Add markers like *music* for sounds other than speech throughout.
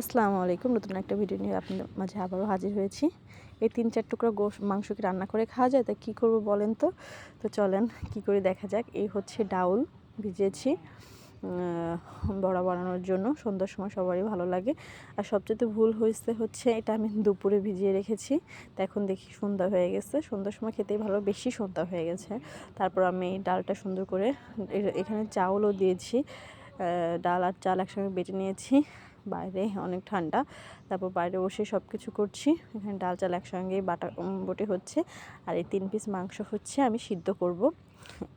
আসসালামু আলাইকুম। নতুন একটা ভিডিও নিয়ে আপনাদের মাঝে আবারও হাজির হয়েছি। এই তিন চার টুকরা গোশ, মাংস কি রান্না করে খাওয়া যায়? তা কী করব বলেন তো? তো চলেন, কি করে দেখা যাক? এই হচ্ছে ডাউল ভিজিয়েছি বড়া বানানোর জন্য। সন্ধ্যার সময় সবারই ভালো লাগে। আর সবচেয়ে ভুল হয়েছে হচ্ছে, এটা আমি দুপুরে ভিজিয়ে রেখেছি। তো এখন দেখি সন্ধ্যা হয়ে গেছে। সন্ধ্যার সময় খেতেই ভালো, বেশি সন্ধ্যা হয়ে গেছে। তারপর আমি ডালটা সুন্দর করে এখানে চাউলও দিয়েছি। ডাল আর চাল একসঙ্গে বেটে নিয়েছি। বাইরে অনেক ঠান্ডা। তারপর বাইরে বসে সব কিছু করছি। এখানে ডাল চাল একসঙ্গে বাটা বটে হচ্ছে। আর এই তিন পিস মাংস হচ্ছে আমি সিদ্ধ করব।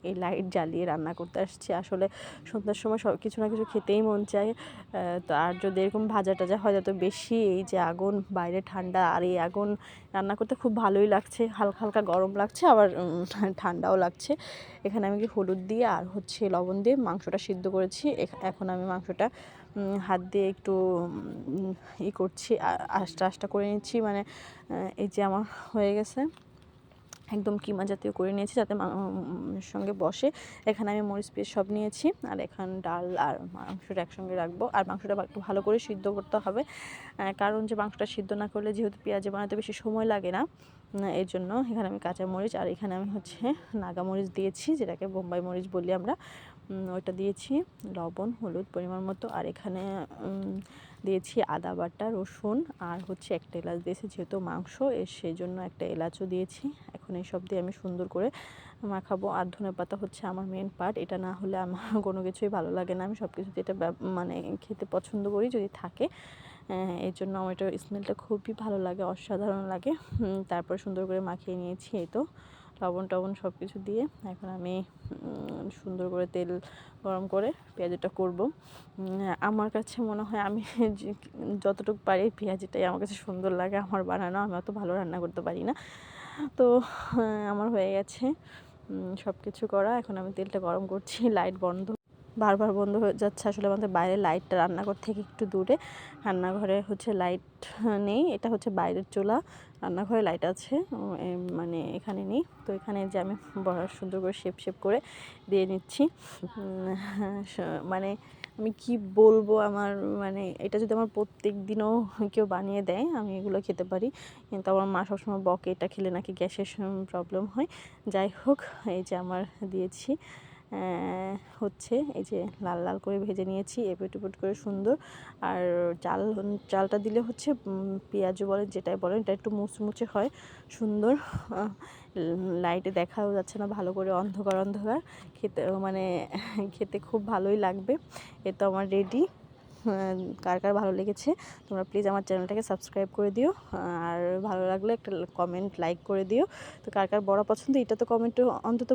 এই লাইট জ্বালিয়ে রান্না করতে আসছি। আসলে সন্ধ্যার সময় সব কিছু না কিছু খেতেই মন চায়। তো আর যদি এরকম ভাজা টাজা হয় যত বেশি এই যে আগুন, বাইরে ঠান্ডা আর এই আগুন রান্না করতে খুব ভালোই লাগছে। হালকা হালকা গরম লাগছে, আবার *laughs* ঠান্ডাও লাগছে। এখানে আমি কি হলুদ দিয়ে আর হচ্ছে লবণ দিয়ে মাংসটা সিদ্ধ করেছি। এখন আমি মাংসটা হাত দিয়ে একটু ই করছি আস্তে আস্তে করে নিচ্ছি। মানে এই যে আমার হয়ে গেছে। একদম কিমা জাতীয় করে নিয়েছি যাতে সঙ্গে বসে। এখানে আমি মরিচ পেস্ট সব নিয়েছি আর এখানে ডাল আর মাংসটা একসঙ্গে রাখব। আর মাংসটা একটু ভালো করে সিদ্ধ করতে হবে। কারণ যে মাংসটা সিদ্ধ না করলে যেহেতু পেঁয়াজে বানাতে বেশি সময় লাগে না এর জন্য এখানে আমি কাঁচা মরিচ আর এখানে আমি হচ্ছে নাগা মরিচ দিয়েছি, যেটাকে বোম্বাই মরিচ বলি আমরা। ওইটা দিয়েছি, লবণ, হলুদ পরিমাণ মতো, আর এখানে দিয়েছি আদা বাটা, রসুন, আর হচ্ছে একটা এলাচ দিয়েছি, যেহেতু মাংস এর সেই জন্য একটা এলাচও দিয়েছি। এখন এই সব দিয়ে আমি সুন্দর করে মাখাবো। আর ধনে পাতা হচ্ছে আমার মেন পার্ট এটা না হলে আমার *laughs* কোনো কিছুই ভালো লাগে না। আমি সব কিছুতে এটা মানে খেতে পছন্দ করি যদি থাকে এই জন্য আমার এটা স্মেলটা খুবই ভালো লাগে, অসাধারণ লাগে। তারপর সুন্দর করে মাখিয়ে নিয়েছি, এই তো। লবণ টবণ সব কিছু দিয়ে এখন আমি সুন্দর করে তেল গরম করে পেঁয়াজিটা করব। আমার কাছে মনে হয় আমি *laughs* যতটুকু পারি পেঁয়াজিটাই আমার কাছে সুন্দর লাগে, আমার বানানো আমি অত ভালো রান্না করতে পারি না। তো আমার হয়ে গেছে সব কিছু করা, এখন আমি তেলটা গরম করছি, লাইট বন্ধ বারবার বন্ধ হয়ে যাচ্ছে। আসলে আমাদের বাইরে লাইটটা রান্নাঘর থেকে একটু দূরে। রান্নাঘরে হচ্ছে লাইট নেই। এটা হচ্ছে বাইরের চুলা। রান্নাঘরে লাইট আছে। মানে এখানে নেই। তো এখানে যে আমি বড় সুন্দর করে শেপ শেপ করে দিয়ে নিচ্ছি। মানে আমি কি বলব আমার মানে এটা যদি আমার প্রত্যেক দিনও কেউ বানিয়ে দেয়, আমি এগুলো খেতে পারি। কিন্তু আমার মা সবসময় বকে, এটা খেলে নাকি গ্যাসের প্রবলেম হয়। যাই হোক, এই যে আমার দিয়েছি। হচ্ছে, এই যে লাল লাল করে ভেজে নিয়েছি, এপট এপট করে সুন্দর। আর চাল, চালটা দিলে হচ্ছে পেঁয়াজও বলেন, যেটাই বলেন, এটা একটু মুচমুচে হয়, সুন্দর। লাইটে দেখাও যাচ্ছে না, ভালো করে অন্ধকার অন্ধকার। খেতে মানে খেতে খুব ভালোই লাগবে। এ তো আমার রেডি কার কার ভালো লেগেছে, তোমরা প্লিজ আমার চ্যানেলটাকে সাবস্ক্রাইব করে দিও। আর ভালো লাগলে একটা কমেন্ট লাইক করে দিও। তো কার কার বড় পছন্দ, এটা তো কমেন্টে অন্তত